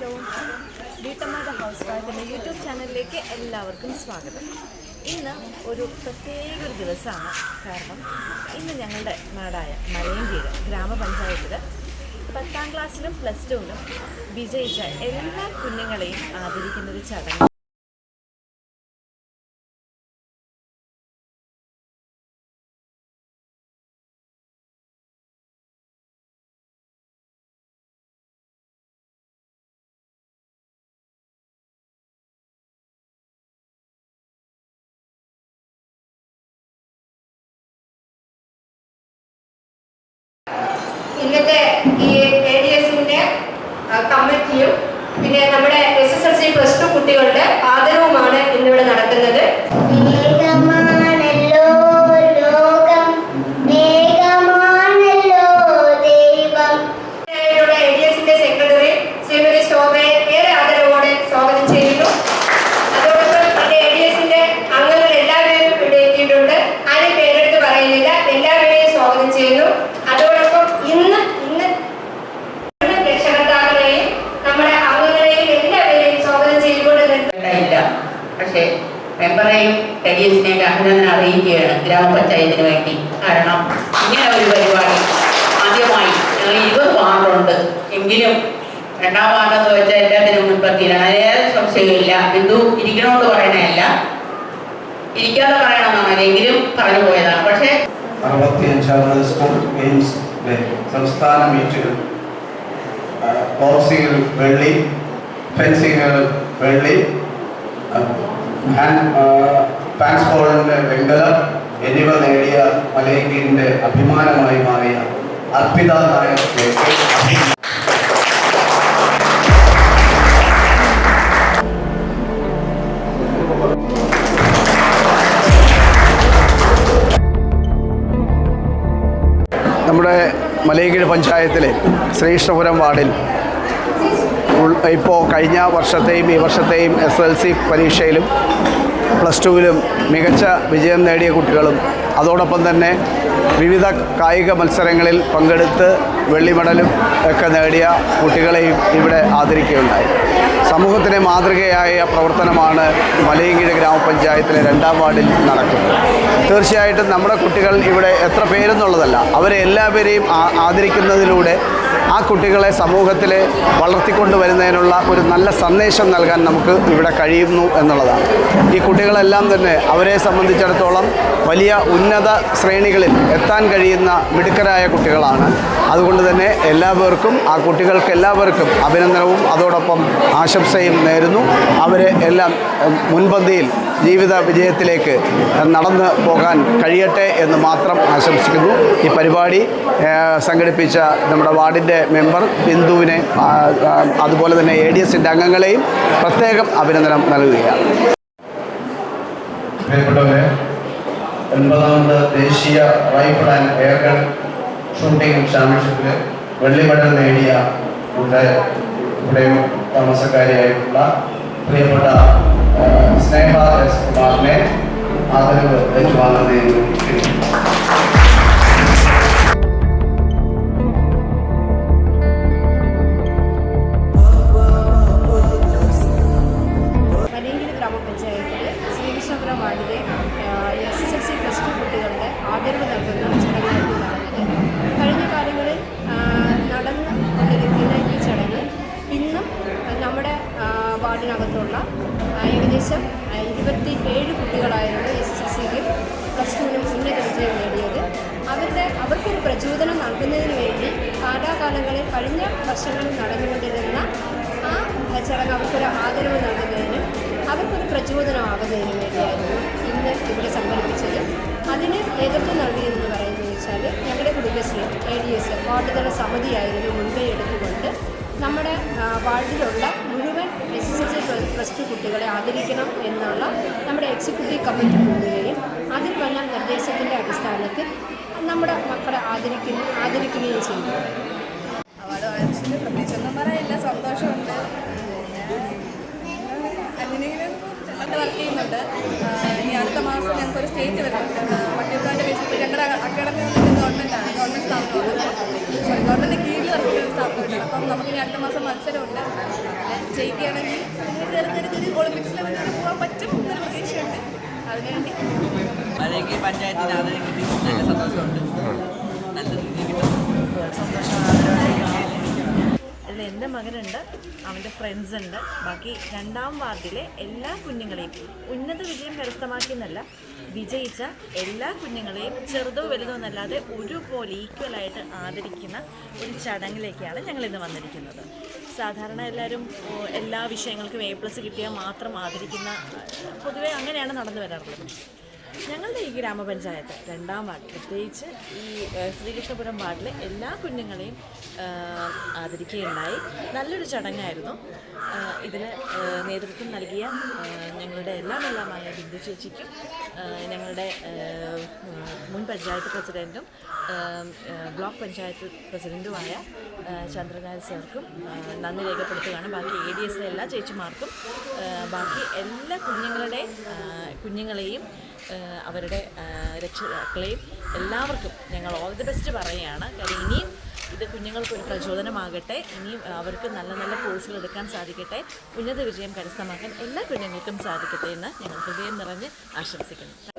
Hello. വീട്ടമ്മയുടെ house വൈഫിന്റെ YouTube ചാനലിലേക്ക് എല്ലാവർക്കും സ്വാഗതം. ഇന്ന് ഒരു പ്രത്യേക ഒരു ദിവസമാണ്. കാരണം ഇന്ന് ഞങ്ങളുടെ നാടായ മലയങ്കീഴ് ഗ്രാമപഞ്ചായത്തിൽ പത്താം ക്ലാസ്സിലും പ്ലസ് ടുവിലും വിജയിച്ച എല്ലാ കുഞ്ഞുങ്ങളെയും ആദരിക്കുന്ന ഒരു ചടങ്ങ് ഇന്നത്തെ ഈ എ ഡി എസിന്റെ കമ്മിറ്റിയും പിന്നെ നമ്മുടെ S S L C plus two കുട്ടികളുടെ ആദരവുമാണ് ഇന്നിവിടെ നടക്കുന്നത് മേഘമാണല്ലോ ലോകം മേഘമാണല്ലോ ദൈവം ഇവിടെ എ ഡി എസിന്റെ സെക്രട്ടറി ശ്രീമതി ശോഭയെ ഏറെ ആദരവോടെ സ്വാഗതം ചെയ്യുന്നു അതോടൊപ്പം നമ്മുടെ എ ഡി എസിന്റെ അംഗങ്ങൾ എല്ലാവരെയും ഇവിടെ എത്തിയിട്ടുണ്ട് ആരും പേരെടുത്ത് പറയുന്നില്ല എല്ലാവരെയും സ്വാഗതം ചെയ്യുന്നു അതോടൊപ്പം ഇന്ന് ഇന്ന് രക്ഷകർത്താക്കളെയും നമ്മുടെ അംഗങ്ങളെയും എല്ലാവരെയും സ്വാഗതം ചെയ്തുകൊണ്ട് നിർത്തുന്നു ഇല്ല പക്ഷേ മെമ്പറെയും ടെലീസിനെയും അഭിനന്ദനം അറിയിക്കുകയാണ് ഗ്രാമപഞ്ചായത്തിന് വേണ്ടി. കാരണം ഇങ്ങനെ ഒരു പരിപാടി ആദ്യമായി ഇരുപത് വാർഡുണ്ട്. എങ്കിലും രണ്ടാം വാർഡെന്ന് വെച്ചാൽ എല്ലാത്തിനും മുൻപത്തിയിലാണ് അതിലേറെ സംശയമില്ല ബിന്ദു ഇരിക്കണമെന്ന് പറയണല്ല ഇരിക്കാതെ പറയണമെന്നാണ്. എങ്കിലും പറഞ്ഞു പോയതാണ്. പക്ഷേ സംസ്ഥാന മീറ്റുകൾ വെള്ളി ഫെൻസിങ്ങുകൾ വെള്ളി ഫാൻസ് ബോളിന്റെ വെങ്കലം എന്നിവ നേടിയ മലയങ്കിന്റെ അഭിമാനമായി മാറിയ അർപ്പിത നായകത്തെ നമ്മുടെ മലയങ്കിഴ് പഞ്ചായത്തിലെ ശ്രീകൃഷ്ണപുരം വാർഡിൽ ഇപ്പോൾ കഴിഞ്ഞ വർഷത്തെയും ഈ വർഷത്തെയും എസ് എൽ സി പരീക്ഷയിലും പ്ലസ് ടുവിലും മികച്ച വിജയം നേടിയ കുട്ടികളും അതോടൊപ്പം തന്നെ വിവിധ കായിക മത്സരങ്ങളിൽ പങ്കെടുത്ത് വെള്ളി മെഡലും ഒക്കെ നേടിയ കുട്ടികളെയും ഇവിടെ ആദരിക്കുകയുണ്ടായി. സമൂഹത്തിന് മാതൃകയായ പ്രവർത്തനമാണ് മലയങ്കിഴ ഗ്രാമപഞ്ചായത്തിലെ രണ്ടാം വാർഡിൽ നടക്കുന്നത്. തീർച്ചയായിട്ടും നമ്മുടെ കുട്ടികൾ ഇവിടെ എത്ര പേരെന്നുള്ളതല്ല അവരെ എല്ലാവരെയും ആദരിക്കുന്നതിലൂടെ ആ കുട്ടികളെ സമൂഹത്തിൽ വളർത്തിക്കൊണ്ടുവരുന്നതിനുള്ള ഒരു നല്ല സന്ദേശം നൽകാൻ നമുക്ക് ഇവിടെ കഴിയുന്നു എന്നുള്ളതാണ്. ഈ കുട്ടികളെല്ലാം തന്നെ അവരെ സംബന്ധിച്ചിടത്തോളം വലിയ ഉന്നത ശ്രേണികളിൽ എത്താൻ കഴിയുന്ന മിടുക്കരായ കുട്ടികളാണ്. അതുകൊണ്ട് തന്നെ എല്ലാവർക്കും ആ കുട്ടികൾക്ക് എല്ലാവർക്കും അഭിനന്ദനവും അതോടൊപ്പം ആശംസയും നേരുന്നു. അവരെ എല്ലാം മുൻപന്തിയിൽ ജീവിത വിജയത്തിലേക്ക് നടന്നു പോകാൻ കഴിയട്ടെ എന്ന് മാത്രം ആശംസിക്കുന്നു. ഈ പരിപാടി സംഘടിപ്പിച്ച നമ്മുടെ വാർഡിന്റെ മെമ്പർ ബിന്ദുവിനെ അതുപോലെ തന്നെ എ ഡി എസിന്റെ അംഗങ്ങളെയും പ്രത്യേകം അഭിനന്ദനം നൽകുകയാണ്. പ്രിയപ്പെട്ടവരെ ഒൻപതാമത് ദേശീയ rifle and air gun shooting ചാമ്പ്യൻഷിപ്പിൽ വെള്ളി മെഡൽ നേടിയ ഇവിടെ ഇവിടെ താമസക്കാരിയായിട്ടുള്ള പ്രിയപ്പെട്ട ആ, സ്നേഹ എസ് കുമാറിനെ ആദരവ് ഏറ്റുവാങ്ങുന്നതിന് ക്ഷണിക്കുന്നു മലയങ്കിരി ഗ്രാമപഞ്ചായത്തിൽ ശ്രീകൃഷ്ണപുരം വാർഡിലെ S S L C plus two കുട്ടികളുടെ ആദരവ് നൽകുന്ന ആ, ഏകദേശം ഇരുപത്തി ഏഴ് കുട്ടികളായിരുന്നു എസ് എസ് എൽ സിക്ക് പ്ലസ് ടുവിനും ഉന്നത വിജയം നേടിയത്. അവരുടെ അവർക്കൊരു പ്രചോദനം നൽകുന്നതിന് വേണ്ടി കാലാകാലങ്ങളിൽ കഴിഞ്ഞ വർഷങ്ങളിൽ നടന്നുകൊണ്ടിരുന്ന ആ ചടങ്ങ് അവർക്കൊരു ആദരവ് നൽകുന്നതിനും അവർക്കൊരു പ്രചോദനമാകുന്നതിനും വേണ്ടിയായിരുന്നു ഇന്ന് ഇവിടെ സംഘടിപ്പിച്ചത്. അതിന് നേതൃത്വം നൽകിയതെന്ന് പറയുന്നത് വെച്ചാൽ ഞങ്ങളുടെ Kudumbashree A D S ward തല സമിതിയായിരുന്നു മുൻകൈ എടുത്തുകൊണ്ട് നമ്മുടെ വാർഡിലുള്ള മുഴുവൻ S S C plus two കുട്ടികളെ ആദരിക്കണം എന്നുള്ള നമ്മുടെ എക്സിക്യൂട്ടീവ് കമ്മിറ്റി കൂടുകയും അതിൽ വന്ന നിർദ്ദേശത്തിന്റെ അടിസ്ഥാനത്തിൽ നമ്മുടെ മക്കളെ ആദരിക്കുന്ന ആദരിക്കുകയും ചെയ്തു. മാസം ഞങ്ങൾക്കൊരു സ്റ്റേറ്റ് വരുന്നുണ്ട്. വട്ടിയൂർക്കാട് ബേസിൽ ഞങ്ങളുടെ അക്കാഡമി ഗവൺമെന്റാണ് ഗവൺമെന്റ് സ്ഥാപനമാണ് സോറി ഗവൺമെന്റ് കീഴിൽ വർക്ക് ചെയ്യുന്ന സ്ഥാപനമാണ് അപ്പം നമുക്കിനി അടുത്ത മാസം മത്സരമുണ്ട്. നിങ്ങൾ കയറി കയറി കയറി ഒളിമ്പിക്സ് ലെവലിൽ വരെ പോകാൻ പറ്റും എന്നൊരു പ്രതീക്ഷയുണ്ട്. അതിനുവേണ്ടി മലയ്ക്ക് പഞ്ചായത്തിന് ആദരം കിട്ടി. നല്ല സന്തോഷമുണ്ട്. നല്ല രീതിയിൽ കിട്ടും. അതിൽ എന്റെ മകനുണ്ട് അവന്റെ ഫ്രണ്ട്സ് ഉണ്ട്. ബാക്കി രണ്ടാം വാർഡിലെ എല്ലാ കുഞ്ഞുങ്ങളെയും ഉന്നത വിജയം കരസ്ഥമാക്കിയെന്നല്ല വിജയിച്ച എല്ലാ കുഞ്ഞുങ്ങളെയും ചെറുതോ വലുതോ എന്നല്ലാതെ ഒരുപോലെ ഈക്വലായിട്ട് ആദരിക്കുന്ന ഒരു ചടങ്ങിലേക്കാണ് ഞങ്ങൾ ഇന്ന് വന്നിരിക്കുന്നത്. സാധാരണ എല്ലാവരും എല്ലാ വിഷയങ്ങൾക്കും എ പ്ലസ് കിട്ടിയാൽ മാത്രം ആദരിക്കുന്ന പൊതുവേ അങ്ങനെയാണ് നടന്നു വരാറുള്ളത്. ഞങ്ങളുടെ ഈ ഗ്രാമപഞ്ചായത്ത് രണ്ടാം വാർഡ് പ്രത്യേകിച്ച് ഈ ശ്രീകൃഷ്ണപുരം വാർഡിലെ എല്ലാ കുഞ്ഞുങ്ങളെയും ആദരിക്കുകയുണ്ടായി. നല്ലൊരു ചടങ്ങായിരുന്നു. ഇതിന് നേതൃത്വം നൽകിയ ഞങ്ങളുടെ എല്ലാം എല്ലാമായ ബിന്ദു ചേച്ചിക്കും ഞങ്ങളുടെ മുൻ പഞ്ചായത്ത് പ്രസിഡന്റും ബ്ലോക്ക് പഞ്ചായത്ത് പ്രസിഡന്റുമായ ചന്ദ്രനാഥ് സാർക്കും നന്ദി രേഖപ്പെടുത്തുകയാണ്. ബാക്കി എ ഡി എസിലെ എല്ലാ ചേച്ചിമാർക്കും ബാക്കി എല്ലാ കുഞ്ഞുങ്ങളുടെ കുഞ്ഞുങ്ങളെയും അവരുടെ രക്ഷിതാക്കളെയും എല്ലാവർക്കും ഞങ്ങൾ ഓൾ ദി ബെസ്റ്റ് പറയുകയാണ്. കാര്യം ഇനിയും ഇത് കുഞ്ഞുങ്ങൾക്കൊരു പ്രചോദനമാകട്ടെ. ഇനിയും അവർക്ക് നല്ല നല്ല കോഴ്സുകൾ എടുക്കാൻ സാധിക്കട്ടെ. ഉന്നത വിജയം കരസ്ഥമാക്കാൻ എല്ലാ കുഞ്ഞുങ്ങൾക്കും സാധിക്കട്ടെ എന്ന് ഞങ്ങൾ ഹൃദയം നിറഞ്ഞ് ആശംസിക്കുന്നു.